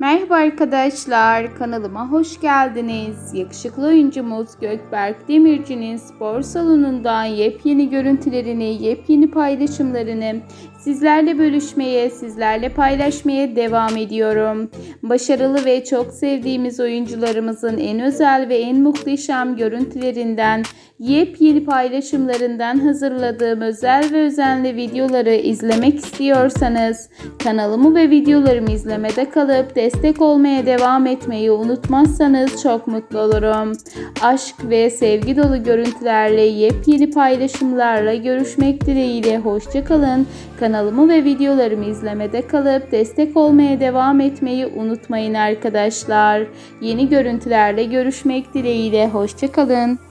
Merhaba arkadaşlar, kanalıma hoş geldiniz. Yakışıklı oyuncumuz Gökberk Demirci'nin spor salonundan yepyeni görüntülerini, yepyeni paylaşımlarını sizlerle bölüşmeye, sizlerle paylaşmaya devam ediyorum. Başarılı ve çok sevdiğimiz oyuncularımızın en özel ve en muhteşem görüntülerinden, yepyeni paylaşımlarından hazırladığım özel ve özenli videoları izlemek istiyorsanız kanalımı ve videolarımı izlemede kalıp destek olmaya devam etmeyi unutmazsanız çok mutlu olurum. Aşk ve sevgi dolu görüntülerle yepyeni paylaşımlarla görüşmek dileğiyle hoşçakalın. Kanalımı ve videolarımı izlemede kalıp destek olmaya devam etmeyi unutmayın arkadaşlar. Yeni görüntülerle görüşmek dileğiyle hoşçakalın.